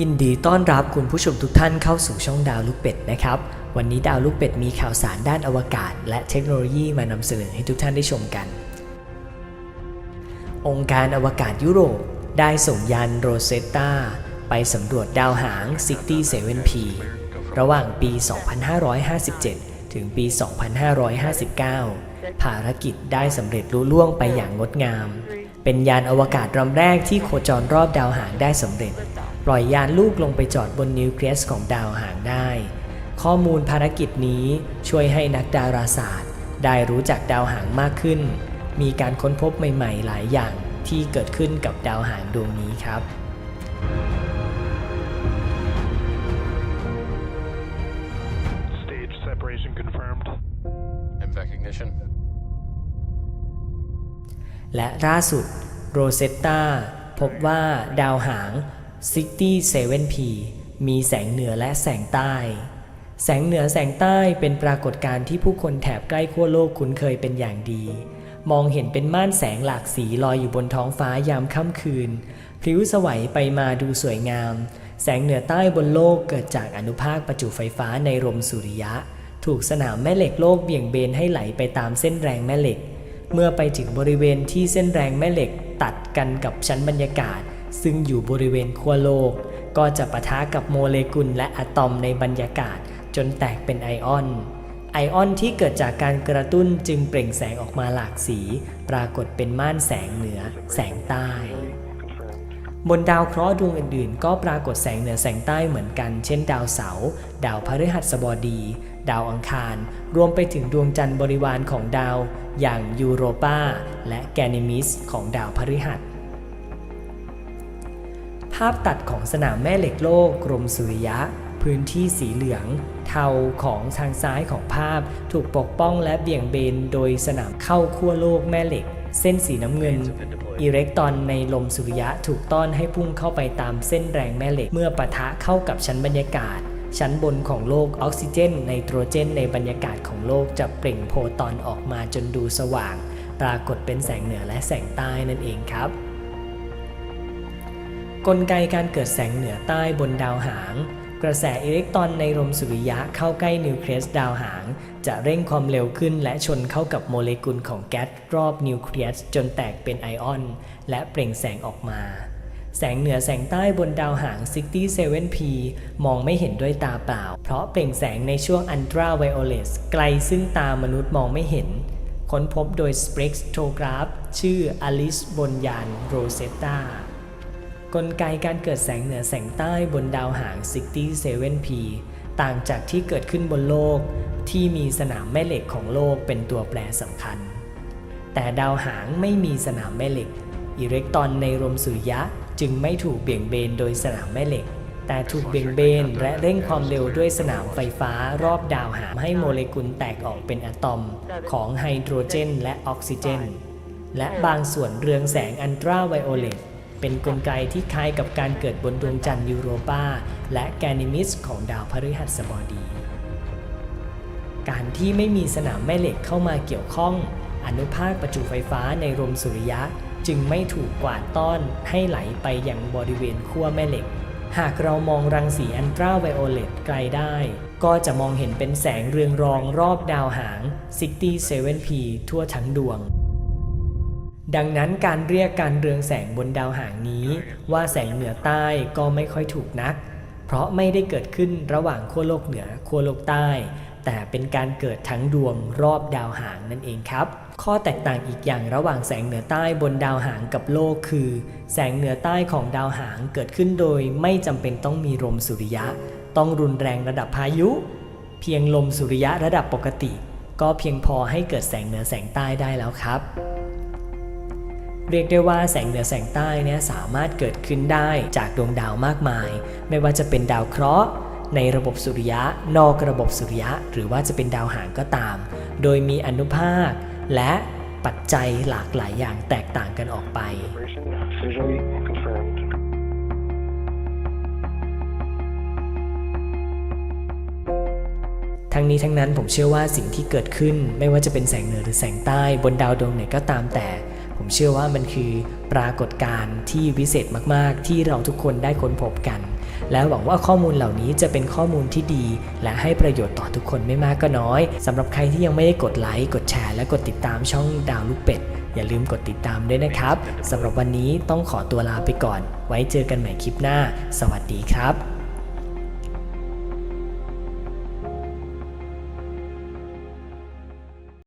ยินดีต้อนรับคุณผู้ชมทุกท่านเข้าสู่ช่องดาวลูกเป็ดนะครับ วันนี้ดาวลูกเป็ดมีข่าวสารด้านอวกาศ และเทคโนโลยีมานำเสนอให้ทุกท่านได้ชมกัน องค์การอวกาศยุโรปได้ส่งยานโรเซตตาไปสำรวจดาวหาง 67P ระหว่างปี 2557 ถึงปี 2559 ภารกิจได้สำเร็จลุล่วงไปอย่างงดงาม เป็นยานอวกาศลำแรกที่โคจรรอบดาวหางได้สำเร็จ ปล่อยยานลูกลงไปจอดบนนิวเคลียสของดาวหางได้ ข้อมูลภารกิจนี้ช่วยให้นักดาราศาสตร์ ได้รู้จักดาวหางมากขึ้น มีการค้นพบใหม่ ๆ หลายอย่างที่เกิดขึ้นกับดาวหางดวงนี้ครับ Stage separation confirmed. And recognition. และล่าสุดโรเซตตาพบว่าดาวหาง 67P มีแสงเหนือและแสงใต้ แสงเหนือแสงใต้เป็นปรากฏการณ์ที่ผู้คนแถบใกล้ขั้วโลกคุ้นเคยเป็นอย่างดี มองเห็นเป็นม่านแสงหลากสีลอยอยู่บนท้องฟ้ายามค่ำคืน พลิ้วสวัยไปมาดูสวยงาม แสงเหนือใต้บนโลกเกิดจากอนุภาคประจุไฟฟ้าในลมสุริยะ ถูกสนามแม่เหล็กโลกเบี่ยงเบนให้ไหลไปตามเส้นแรงแม่เหล็ก เมื่อไปถึงบริเวณที่เส้นแรงแม่เหล็กตัดกันกับชั้นบรรยากาศ ซึ่งอยู่บริเวณขั้วโลก ก็จะปะทะกับโมเลกุลและอะตอมในบรรยากาศจนแตกเป็นไอออน ไอออนที่เกิดจากการกระตุ้นจึงเปล่งแสงออกมาหลากสี ปรากฏเป็นม่านแสงเหนือ แสงใต้ บนดาวเคราะห์ดวงอื่นๆ ก็ปรากฏแสงเหนือแสงใต้เหมือนกัน เช่น ดาวเสาร์ดาวพฤหัสบดี ดาวอังคาร รวมไปถึงดวงจันทร์บริวารของดาว อย่างยูโรปาและแกนิมิสของดาวพฤหัสาพตัดของสนามแม่เหล็กโลกกรมสุริยะ พื้นที่สีเหลือง เทาของทางซ้ายของภาพถูกปกป้องและเบี่ยงเบนโดยสนามเข้าขั้วโลกแม่เหล็ก เส้นสีน้ำเงิน อิเล็กตรอนในลมสุริยะถูกต้อนให้พุ่งเข้าไปตามเส้นแรงแม่เหล็ก เมื่อปะทะเข้ากับชั้นบรรยากาศ ชั้นบนของโลกออกซิเจน ไนโตรเจน ในบรรยากาศของโลกจะเปล่งโฟตอนออกมาจนดูสว่าง ปรากฏเป็นแสงเหนือและแสงใต้นั่นเองครับ กลไกการเกิดแสงเหนือใต้บนดาวหาง กระแสอิเล็กตรอนในลมสุริยะเข้าใกล้นิวเคลียสดาวหาง จะเร่งความเร็วขึ้นและชนเข้ากับโมเลกุลของแก๊สรอบนิวเคลียสจนแตกเป็นไอออน และเปล่งแสงออกมา แสงเหนือแสงใต้บนดาวหาง 67P มองไม่เห็นด้วยตาเปล่า เพราะเปล่งแสงในช่วงอันตราไวโอเลตไกลซึ่งตามนุษย์มองไม่เห็นค้นพบโดย Spectrograph ชื่ออลิสบนยานโรเซตตา กลไกการเกิดแสงเหนือแสงใต้บนดาวหาง 67P ต่างจากที่เกิดขึ้นบนโลกที่มีสนามแม่เหล็กของโลกเป็นตัวแปรสำคัญ แต่ดาวหางไม่มีสนามแม่เหล็ก อิเล็กตรอนในลมสุริยะจึงไม่ถูกเบี่ยงเบนโดยสนามแม่เหล็ก แต่ถูกเบี่ยงเบนและเร่งความเร็วด้วยสนามไฟฟ้ารอบดาวหางให้โมเลกุลแตกออกเป็นอะตอมของไฮโดรเจน และออกซิเจน และบางส่วนเรืองแสงอันตราไวโอเลต เป็นกลไกที่คล้ายกับการเกิดบนดวงจันทร์ยูโรปาและแกนิมิสของดาวพฤหัสบดี การที่ไม่มีสนามแม่เหล็กเข้ามาเกี่ยวข้อง อนุภาคประจุไฟฟ้าในลมสุริยะจึงไม่ถูกกวาดต้อนให้ไหลไปยังบริเวณขั้วแม่เหล็ก หากเรามองรังสีอันตราไวโอเลตไกลได้ ก็จะมองเห็นเป็นแสงเรืองรองรอบดาวหาง 67P ทั่วทั้งดวง ดังนั้นการเรียกการเรืองแสงบนดาวหางนี้ ว่าแสงเหนือใต้ก็ไม่ค่อยถูกนัก เพราะไม่ได้เกิดขึ้นระหว่างขั้วโลกเหนือขั้วโลกใต้ แต่เป็นการเกิดทั้งดวงรอบดาวหางนั่นเองครับ ข้อแตกต่างอีกอย่างระหว่างแสงเหนือใต้บนดาวหางกับโลกคือ แสงเหนือใต้ของดาวหางเกิดขึ้นโดย ไม่จำเป็นต้องมีลมสุริยะ ต้องรุนแรงระดับพายุ เพียงลมสุริยะระดับปกติ ก็เพียงพอให้เกิดแสงเหนือแสงใต้ได้แล้วครับ เรียกได้ว่าแสงเหนือแสงใต้เนี่ยสามารถเกิดขึ้นได้จากดวงดาวมากมาย ไม่ว่าจะเป็นดาวเคราะห์ในระบบสุริยะ นอกระบบสุริยะ หรือว่าจะเป็นดาวหางก็ตาม โดยมีอนุภาค และปัจจัยหลากหลายอย่างแตกต่างกันออกไปทั้งนี้ทั้งนั้นผมเชื่อว่าสิ่งที่เกิดขึ้น ไม่ว่าจะเป็นแสงเหนือหรือแสงใต้บนดาวดวงไหนก็ตามแต่ เชื่อว่ามันคือปรากฏการณ์ที่วิเศษมาก ๆ ที่เราทุกคนได้ค้นพบกัน และหวังว่าข้อมูลเหล่านี้จะเป็นข้อมูลที่ดี และให้ประโยชน์ต่อทุกคนไม่มากก็น้อยสำหรับใครที่ยังไม่ได้กดไลค์ กดแชร์ และกดติดตามช่องดาวลูกเป็ด อย่าลืมกดติดตามด้วยนะครับสำหรับวันนี้ต้องขอตัวลาไปก่อน ไว้เจอกันใหม่คลิปหน้า สวัสดีครับ